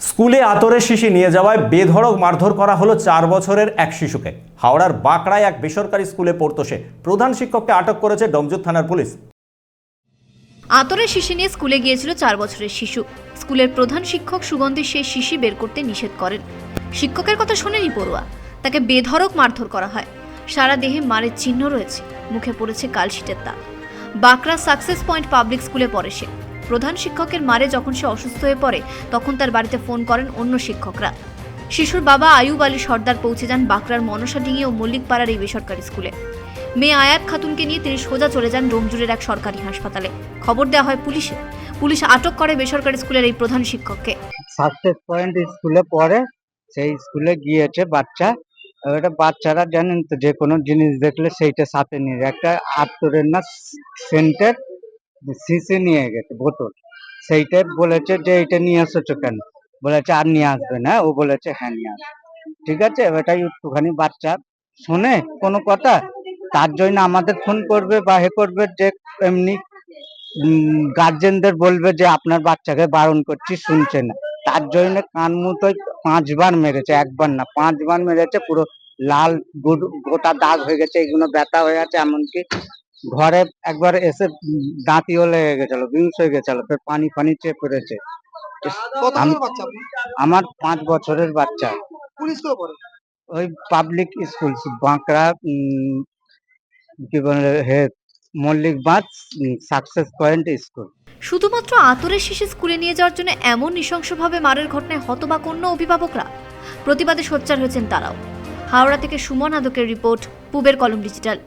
স্কুলে আতরের শিশি নিয়ে যাওয়ায় বেধড়ক মারধর করা হলো চার বছরের এক শিশুকে। হাওড়ার বাঁকড়ায় এক বেসরকারি স্কুলে পড়তো সে। প্রধান শিক্ষককে আটক করেছে ডমজুর থানার পুলিশ। আতরের শিশি নিয়ে স্কুলে গিয়েছিল চার বছরের শিশু। স্কুলের প্রধান শিক্ষক সুগন্ধি সেই শিশি বের করতে নিষেধ করেন। শিক্ষকের কথা শোনেনি পড়ুয়া। তাকে বেধড়ক মারধর করা হয়। সারা দেহে মারের চিহ্ন রয়েছে। মুখে পড়েছে কালশিটের দাগ বাঁকড়া সাকসেস পয়েন্ট পাবলিক স্কুলে পড়ে সে। প্রধান শিক্ষকের মারে যখন সে অসুস্থ হয়ে পড়ে, তখন তার বাড়িতে ফোন করেন অন্য শিক্ষকরা। শিশুর বাবা আয়ুব আলী সর্দার পৌঁছে যান বাঁকড়ার মনসাডিঙি ও মল্লিকপাড়ার এই বেসরকারি স্কুলে। মেয়ে আয়াত খাতুনকে নিয়ে তিনি সোজা চলে যান ডোমজুরের এক সরকারি হাসপাতালে। খবর দেওয়া হয় পুলিশে। পুলিশ আটক করে বেসরকারি স্কুলের এই প্রধান শিক্ষককে। সাকসেস পয়েন্ট স্কুলে পড়ে, সেই স্কুলে গিয়েছে বাচ্চা। এবারে বাচ্চারা জানেন তো, যে কোনো জিনিস দেখলে সেইটা সাথে নিয়ে একটা আত্তরের না সেন্টের শিশি নিয়ে গেছে, বোতল। সেইটাই বলেছে যে এটা নিয়ে এসেছ কেন? বলেছে আর নিয়ে আসবে না, ও বলেছে হ্যাঁ নিয়ে আসবে। ঠিক আছে? এটাই একটুখানি বাচ্চা। শোনে কোনো কথা? তার জন্য আমাদের ফোন করবে বা হে করবে যে এমনি গার্জেনদের বলবে যে আপনার বাচ্চাকে বারণ করছি, শুনছে না। তার জন্য কান মুতোয় পাঁচবার মেরেছে, একবার না, পাঁচবার মেরেছে, পুরো লাল গোটা দাগ হয়ে গেছে, এগুলো ব্যথা হয়ে আছে, এমনকি ঘরে একবার এসে দাঁতিও লেগে গেছিল বিংস হয়ে গেছিল ফের পানি ফানি চেপে পড়েছে। আপনি আমার পাঁচ বছরের বাচ্চা। ওই পাবলিক স্কুল বাঁকড়া উম, কি বলে হে মল্লিক বাঁধ সাকসেস পয়েন্ট স্কুল শুধুমাত্র আতরের শিশু স্কুলে নিয়ে যাওয়ার জন্য এমন নৃশংসভাবে মারের ঘটনায় হতবাক অন্য অভিভাবকরা। প্রতিবাদে সোচ্চার হয়েছেন তারাও। হাওড়া থেকে সুমন আদকের রিপোর্ট পুবের কলম ডিজিটাল।